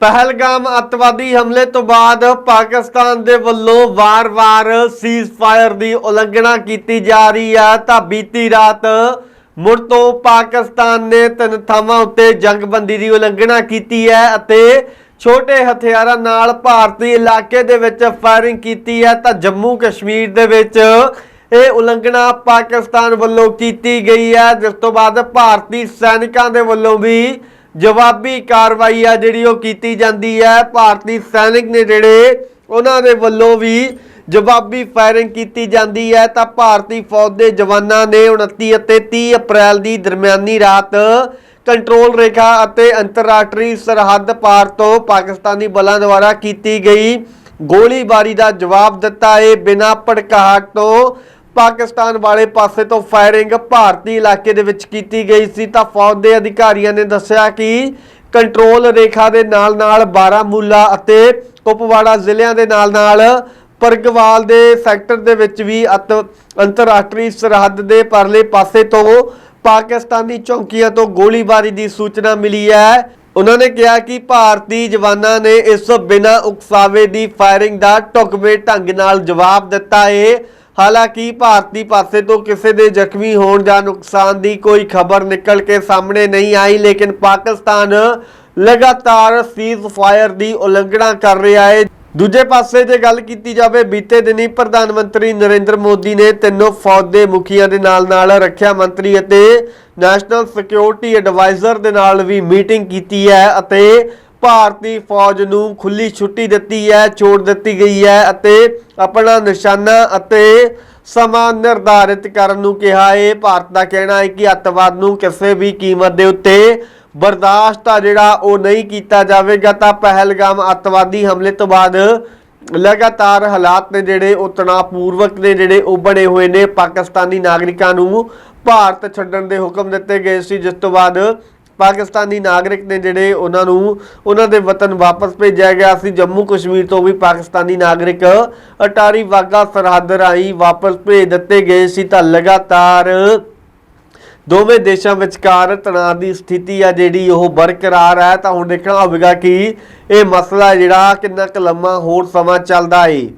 ਪਹਿਲਗਾਮ ਅੱਤਵਾਦੀ ਹਮਲੇ ਤੋਂ ਬਾਅਦ ਪਾਕਿਸਤਾਨ ਦੇ ਵੱਲੋਂ ਵਾਰ-ਵਾਰ ਸੀਜ਼ਫਾਇਰ ਦੀ ਉਲੰਘਣਾ ਕੀਤੀ ਜਾ ਰਹੀ ਹੈ ਤਾਂ ਬੀਤੀ ਰਾਤ ਮੁੜ ਤੋਂ ਪਾਕਿਸਤਾਨ ਨੇ ਤਿੰਨ ਥਾਵਾਂ ਉੱਤੇ ਜੰਗਬੰਦੀ ਦੀ ਉਲੰਘਣਾ ਕੀਤੀ ਹੈ ਅਤੇ ਛੋਟੇ ਹਥਿਆਰਾਂ ਨਾਲ ਭਾਰਤੀ ਇਲਾਕੇ ਦੇ ਵਿੱਚ ਫਾਇਰਿੰਗ ਕੀਤੀ ਹੈ। ਤਾਂ ਜੰਮੂ ਕਸ਼ਮੀਰ ਦੇ ਵਿੱਚ ਇਹ ਉਲੰਘਣਾ ਪਾਕਿਸਤਾਨ ਵੱਲੋਂ ਕੀਤੀ ਗਈ ਹੈ। ਜਿਸ ਤੋਂ ਬਾਅਦ ਭਾਰਤੀ ਸੈਨਿਕਾਂ ਦੇ ਵੱਲੋਂ ਵੀ ਜਵਾਬੀ ਕਾਰਵਾਈ ਆ ਜਿਹੜੀ ਉਹ ਕੀਤੀ ਜਾਂਦੀ ਹੈ। ਭਾਰਤੀ ਸੈਨਿਕ ਨੇ ਜਿਹੜੇ, ਉਹਨਾਂ ਦੇ ਵੱਲੋਂ ਵੀ ਜਵਾਬੀ ਫਾਇਰਿੰਗ ਕੀਤੀ ਜਾਂਦੀ ਹੈ। ਤਾਂ ਭਾਰਤੀ ਫੌਜ ਦੇ ਜਵਾਨਾਂ ਨੇ 29 ਅਤੇ 30 ਅਪ੍ਰੈਲ ਦੀ ਦਰਮਿਆਨੀ ਰਾਤ ਕੰਟਰੋਲ ਰੇਖਾ ਅਤੇ ਅੰਤਰਰਾਸ਼ਟਰੀ ਸਰਹੱਦ ਪਾਰ ਤੋਂ ਪਾਕਿਸਤਾਨੀ ਬਲਾਂ ਦੁਆਰਾ ਕੀਤੀ ਗਈ ਗੋਲੀਬਾਰੀ ਦਾ ਜਵਾਬ ਦਿੱਤਾ। ਹੈ ਬਿਨਾਂ ਭੜਕਾਹਟ ਤੋਂ ਪਾਕਿਸਤਾਨ ਵਾਲੇ ਪਾਸੇ ਤੋਂ ਫਾਇਰਿੰਗ ਭਾਰਤੀ ਇਲਾਕੇ ਦੇ ਵਿੱਚ ਕੀਤੀ ਗਈ ਸੀ, ਤਾਂ ਫੌਜ ਦੇ ਅਧਿਕਾਰੀਆਂ ਨੇ ਦੱਸਿਆ ਕਿ ਕੰਟਰੋਲ ਰੇਖਾ ਦੇ ਨਾਲ-ਨਾਲ ਬਾਰਾਮੂਲਾ ਅਤੇ ਕੁਪਵਾੜਾ ਜ਼ਿਲ੍ਹਿਆਂ ਦੇ ਨਾਲ-ਨਾਲ ਪਰਗਵਾਲ ਦੇ ਸੈਕਟਰ ਦੇ ਵਿੱਚ ਵੀ ਅਤ, ਅੰਤਰਰਾਸ਼ਟਰੀ ਸਰਹੱਦ ਦੇ ਪਰਲੇ ਪਾਸੇ ਤੋਂ ਪਾਕਿਸਤਾਨੀ ਚੌਕੀਆਂ ਤੋਂ ਗੋਲੀਬਾਰੀ ਦੀ ਸੂਚਨਾ ਮਿਲੀ ਹੈ। ਉਹਨਾਂ ਨੇ ਕਿਹਾ ਕਿ ਭਾਰਤੀ ਜਵਾਨਾਂ ਨੇ ਇਸ ਬਿਨਾਂ ਉਕਸਾਵੇ ਦੀ ਫਾਇਰਿੰਗ ਦਾ ਢੁਕਵੇਂ ਢੰਗ ਨਾਲ ਜਵਾਬ ਦਿੱਤਾ ਹੈ। ਹਾਲਾਂਕਿ ਭਾਰਤੀ ਪਾਸੇ ਤੋਂ ਕਿਸੇ ਦੇ ਜ਼ਖਮੀ ਹੋਣ ਜਾਂ ਨੁਕਸਾਨ ਦੀ ਕੋਈ ਖਬਰ ਨਿਕਲ ਕੇ ਸਾਹਮਣੇ ਨਹੀਂ ਆਈ, ਲੇਕਿਨ ਪਾਕਿਸਤਾਨ ਲਗਾਤਾਰ ਸੀਜ਼ ਫਾਇਰ ਦੀ ਉਲੰਘਣਾ ਕਰ ਰਿਹਾ ਹੈ। ਦੂਜੇ ਪਾਸੇ ਜੇ ਗੱਲ ਕੀਤੀ ਜਾਵੇ, ਬੀਤੇ ਦਿਨੀ ਪ੍ਰਧਾਨ ਮੰਤਰੀ ਨਰਿੰਦਰ ਮੋਦੀ ਨੇ ਤਿੰਨੋਂ ਫੌਜ ਦੇ ਮੁਖੀਆਂ ਦੇ ਨਾਲ-ਨਾਲ ਰੱਖਿਆ ਮੰਤਰੀ ਅਤੇ ਨੈਸ਼ਨਲ ਸਿਕਿਉਰਿਟੀ ਐਡਵਾਈਜ਼ਰ ਦੇ ਨਾਲ ਵੀ ਮੀਟਿੰਗ ਕੀਤੀ ਹੈ ਅਤੇ ਭਾਰਤੀ ਫੌਜ ਨੂੰ ਖੁੱਲੀ ਛੁੱਟੀ ਦਿੱਤੀ ਹੈ, ਛੋੜ ਦਿੱਤੀ ਗਈ ਹੈ ਅਤੇ ਆਪਣਾ ਨਿਸ਼ਾਨਾ ਅਤੇ ਸਮਾਂ ਨਿਰਧਾਰਿਤ ਕਰਨ ਨੂੰ ਕਿਹਾ। ਹੈ ਭਾਰਤ ਦਾ ਕਹਿਣਾ ਹੈ ਕਿ ਅੱਤਵਾਦ ਨੂੰ ਕਿਸੇ ਵੀ ਕੀਮਤ ਦੇ ਉੱਤੇ ਬਰਦਾਸ਼ਤ ਆ, ਜਿਹੜਾ ਉਹ ਨਹੀਂ ਕੀਤਾ ਜਾਵੇਗਾ, ਤਾਂ ਪਹਿਲਗਾਮ ਅੱਤਵਾਦੀ ਹਮਲੇ ਤੋਂ ਬਾਅਦ ਲਗਾਤਾਰ ਹਾਲਾਤ ਨੇ ਜਿਹੜੇ ਉਹ ਤਣਾਅਪੂਰਵਕ ਨੇ, ਜਿਹੜੇ ਉਹ ਬਣੇ ਹੋਏ ਨੇ। ਪਾਕਿਸਤਾਨੀ ਨਾਗਰਿਕਾਂ ਨੂੰ ਭਾਰਤ ਛੱਡਣ ਦੇ ਹੁਕਮ ਦਿੱਤੇ ਗਏ ਸੀ, ਜਿਸ ਤੋਂ ਬਾਅਦ ਪਾਕਿਸਤਾਨੀ ਨਾਗਰਿਕ ਨੇ ਜਿਹੜੇ ਉਹਨਾਂ ਨੂੰ ਉਹਨਾਂ ਦੇ ਵਤਨ ਵਾਪਸ ਭੇਜਿਆ ਗਿਆ ਸੀ। ਜੰਮੂ ਕਸ਼ਮੀਰ ਤੋਂ ਵੀ ਪਾਕਿਸਤਾਨੀ ਨਾਗਰਿਕ ਅਟਾਰੀ ਵਾਗਾ ਸਰਹੱਦ ਰਾਹੀਂ ਵਾਪਸ ਭੇਜ ਦਿੱਤੇ ਗਏ ਸੀ ਤਾਂ ਲਗਾਤਾਰ ਦੋਵੇਂ ਦੇਸ਼ਾਂ ਵਿਚਕਾਰ ਤਣਾਅ ਦੀ ਸਥਿਤੀ ਆ ਜਿਹੜੀ ਉਹ ਬਰਕਰਾਰ ਹੈ। ਤਾਂ ਹੁਣ ਦੇਖਣਾ ਹੋਵੇਗਾ ਕਿ ਇਹ ਮਸਲਾ ਜਿਹੜਾ ਕਿੰਨਾ ਕੁ ਲੰਮਾ ਹੋਰ ਸਮਾਂ ਚੱਲਦਾ ਏ।